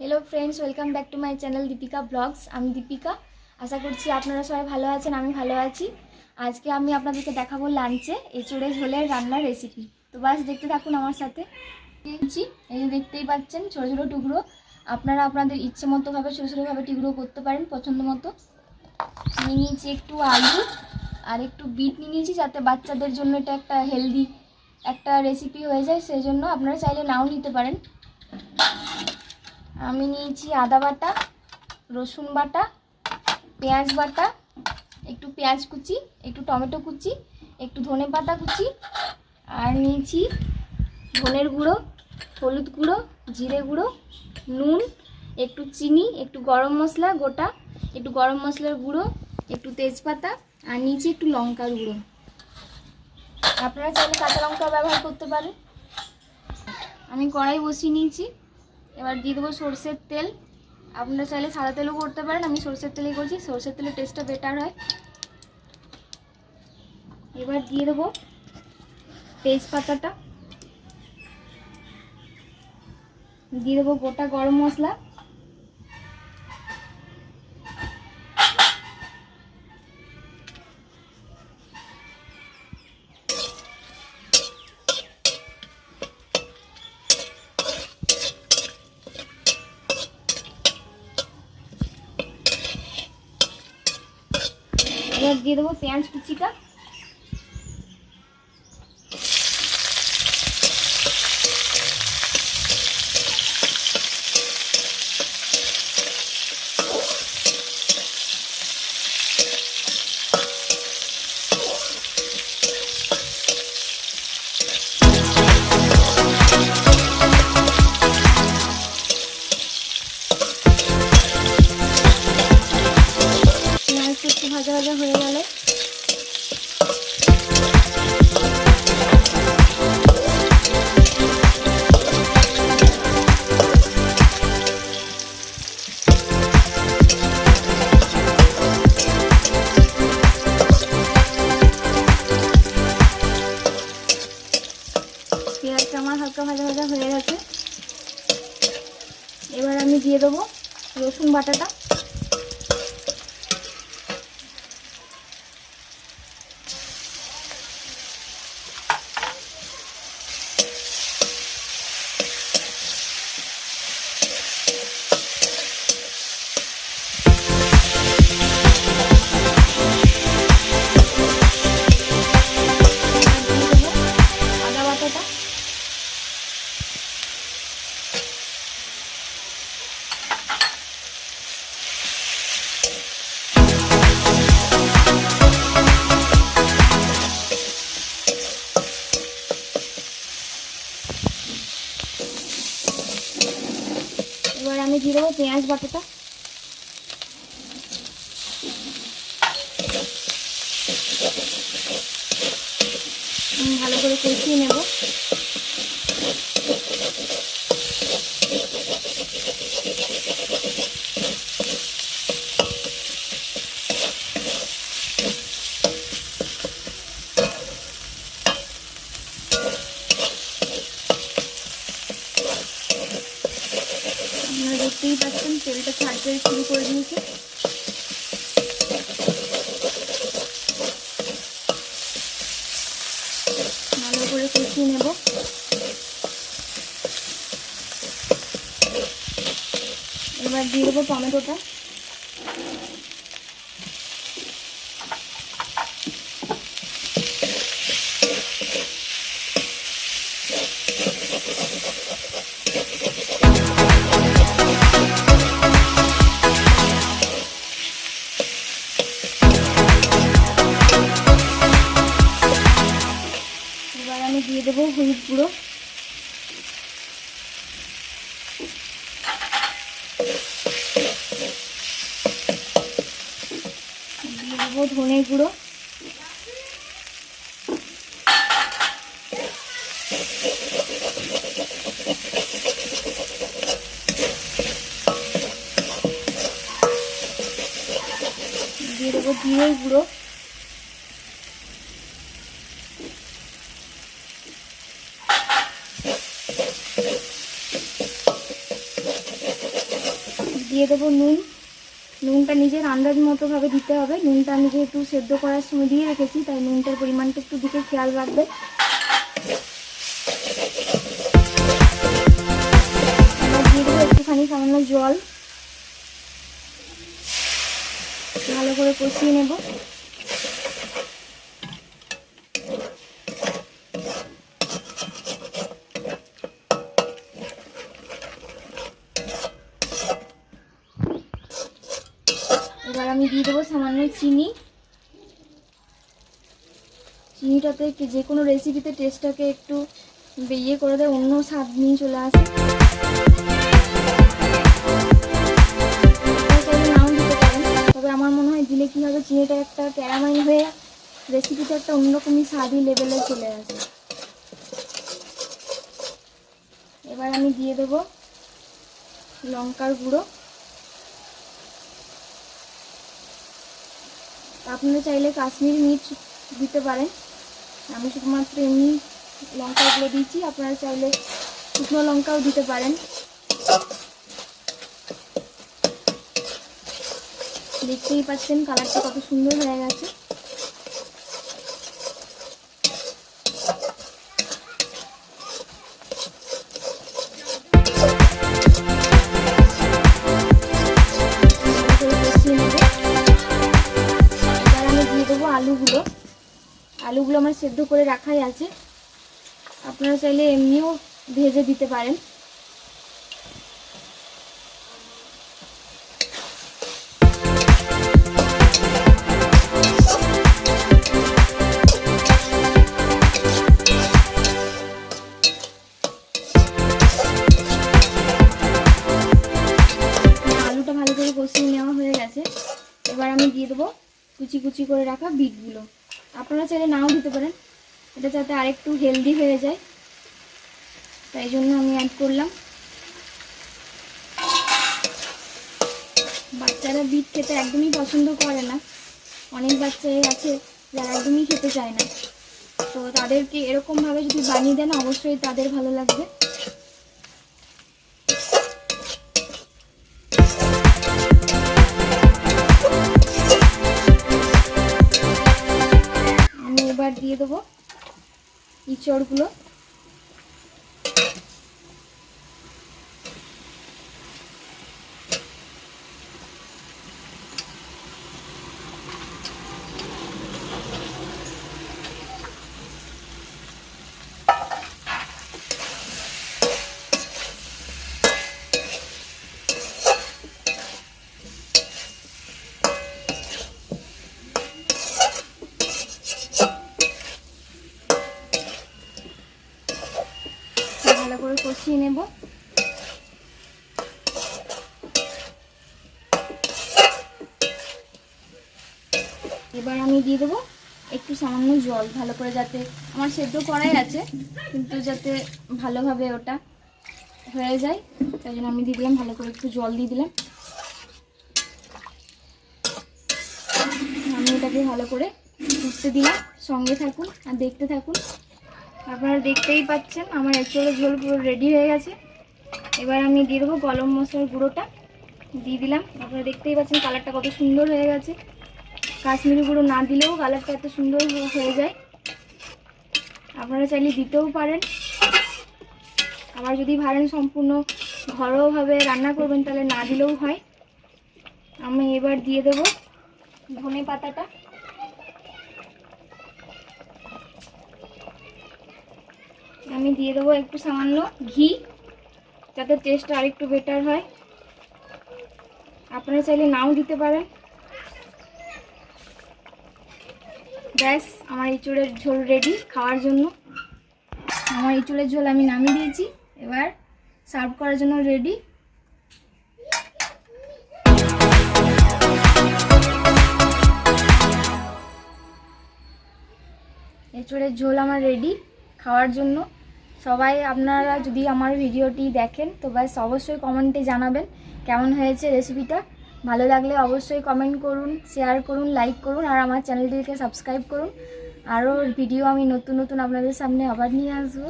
Hello friends welcome back to my channel Deepika blogs আমি দীপিকা। আশা করছি আপনারা সবাই ভালো আছেন, আমি ভালো আছি। আজকে আমি আপনাদেরকে দেখাবো লাঞ্চে এঁচড়ে ঝোলের রান্নার রেসিপি তো বাস দেখতে থাকুন আমার সাথে। দিচ্ছি এই যে দেখতেই পাচ্ছেন, ছোটো ছোটো টুকরো। আপনারা আপনাদের ইচ্ছে মতোভাবে ছোটো ছোটোভাবে টুকরো করতে পারেন পছন্দ মতো। নিয়ে নিয়েছি একটু আলু আর একটু বিট নিয়ে নিয়েছি যাতে বাচ্চাদের জন্য এটা একটা হেলদি একটা রেসিপি হয়ে যায়। সেই জন্য আপনারা চাইলে নাও নিতে পারেন। আমি নিয়েছি আদা বাটা, রসুন বাটা, পেঁয়াজ বাটা, একটু পেঁয়াজ কুচি, একটু টমেটো কুচি, একটু ধনে পাতা কুচি, আর নিয়েছি ধনের গুঁড়ো, হলুদ গুঁড়ো, জিরে গুঁড়ো, নুন, একটু চিনি, একটু গরম মশলা গোটা, একটু গরম মশলার গুঁড়ো, একটু তেজপাতা, আর নিয়েছি একটু লঙ্কার গুঁড়ো। আপনারা চাইলে কাঁচা লঙ্কা ব্যবহার করতে পারেন। আমি কড়াই বসিয়ে নিয়েছি। এবার দিয়ে দেবো সর্ষের তেল। আপনারা চাইলে সাদা তেলও করতে পারেন, আমি সর্ষের তেলেই করছি। সর্ষের তেলের টেস্টটা বেটার হয়। এবার দিয়ে দেবো তেজপাতাটা। দিয়ে দেবো গোটা গরম মশলা। এবার দিয়ে দেবো পেঁয়াজ কুচিটা। এবার আমি দিয়ে দেবো রসুন বাটাটা। পেঁয়াজ বাটাটা। ভালো করে কষিয়ে নেব। আপনারা দেখতেই পাচ্ছেন, তেলটা ছাড়তে শুরু করে দিয়েছে। ভালো করে কষিয়ে নেব। এবার দিয়ে দেবো টমেটোটা। দিয়ে দেবো হলুদ গুঁড়ো। দিয়ে দেবো ধনে গুঁড়ো। দিয়ে দেবো জিরে গুঁড়ো। দিয়ে দেবো নুন। নুনটা নিজের আন্দাজ মতোভাবে দিতে হবে। নুনটা আমি যেহেতু সেদ্ধ করার সময় দিয়ে রেখেছি, তাই নুনটার পরিমাণটা একটু দিকে খেয়াল রাখবে। একটুখানি সামান্য জল। ভালো করে কষিয়ে নেব এবার আমি দিয়ে দেবো সামান্য চিনি। চিনিটাতে যে কোনো রেসিপিতে টেস্টটাকে একটু ইয়ে করে দেয়, অন্য স্বাদ নিয়ে চলে আসে। তবে আমার মনে হয় দিলে কী হবে, চিনিটা একটা ক্যারামাইল হয়ে রেসিপিটা একটা অন্যরকমই স্বাদই লেভেলে চলে আসে। এবার আমি দিয়ে দেবো লঙ্কার গুঁড়ো। আপনারা চাইলে কাশ্মীরি মির্চ দিতে পারেন। আমি শুধুমাত্র এমনি লঙ্কাগুলো দিয়েছি, আপনারা চাইলে শুকনো লঙ্কাও দিতে পারেন। দেখতেই পাচ্ছেন, কালারটা কত সুন্দর হয়ে গেছে। আলুগুলো আমার সেদ্ধ করে রাখাই আছে। আপনারা চাইলে এমনিও ভেজে দিতে পারেন। আলুটা ভালো করে কষিয়ে নেওয়া হয়ে গেছে। এবার আমি দিয়ে দেবো কুচি কুচি করে রাখা বিটগুলো। আপনারা চাইলে নাও দিতে পারেন। এটা যাতে আরেকটু হেলদি হয়ে যায়। তাই জন্য আমি অ্যাড করলাম। বাচ্চারা বিট খেতে একদমই পছন্দ করে না। অনেক বাচ্চাই আছে যারা একদমই খেতে চায় না। তো তাদেরকে এরকমভাবে যদি বানিয়ে দেন, অবশ্যই তাদের ভালো লাগবে। ইঁচড়গুলো ভালো করে কষিয়ে নেব। এবার আমি দিয়ে দেবো একটু সামান্য জল, ভালো করে যাতে আমার সেদ্ধ করাই আছে, কিন্তু যাতে ভালোভাবে ওটা হয়ে যায়, তাই জন্য আমি দিয়ে দিলাম, ভালো করে একটু জল দিয়ে দিলাম। আমি এটাকে ভালো করে ফুটতে দিলাম, সঙ্গে থাকুন আর দেখতে থাকুন। আপনারা দেখতেই পাচ্ছেন, আমার এঁচড়ের ঝোল পুরো রেডি হয়ে গেছে। এবার আমি দিয়ে দেবো গরম মশলার গুঁড়োটা। দিয়ে দিলাম। আপনারা দেখতেই পাচ্ছেন কালারটা কত সুন্দর হয়ে গেছে। কাশ্মীরি গুঁড়ো না দিলেও কালারটা এত সুন্দর হয়ে যায়। আপনারা চাইলে দিতেও পারেন। আবার যদি ভারেন সম্পূর্ণ ঘরোয়াভাবে রান্না করবেন, তাহলে না দিলেও হয়। আমি এবার দিয়ে দেবো ধনে পাতাটা। আমি দিয়ে দেবো একটু সামান্য ঘি, যাতে টেস্টটা আরেকটু বেটার হয়। আপনারা চাইলে নাও দিতে পারেন। ব্যাস, আমার ইঁচড়ের ঝোল রেডি খাওয়ার জন্য। আমার ইঁচড়ের ঝোল আমি নামিয়ে দিয়েছি। এবার সার্ভ করার জন্য রেডি এঁচড়ের ঝোল আমার রেডি খাওয়ার জন্য। সবাই আপনারা যদি আমার ভিডিওটি দেখেন, তো ব্যাস অবশ্যই কমেন্টে জানাবেন কেমন হয়েছে রেসিপিটা। ভালো লাগলে অবশ্যই কমেন্ট করুন, শেয়ার করুন, লাইক করুন, আর আমার চ্যানেলটিকে সাবস্ক্রাইব করুন। আরও ভিডিও আমি নতুন নতুন আপনাদের সামনে আবার নিয়ে আসব।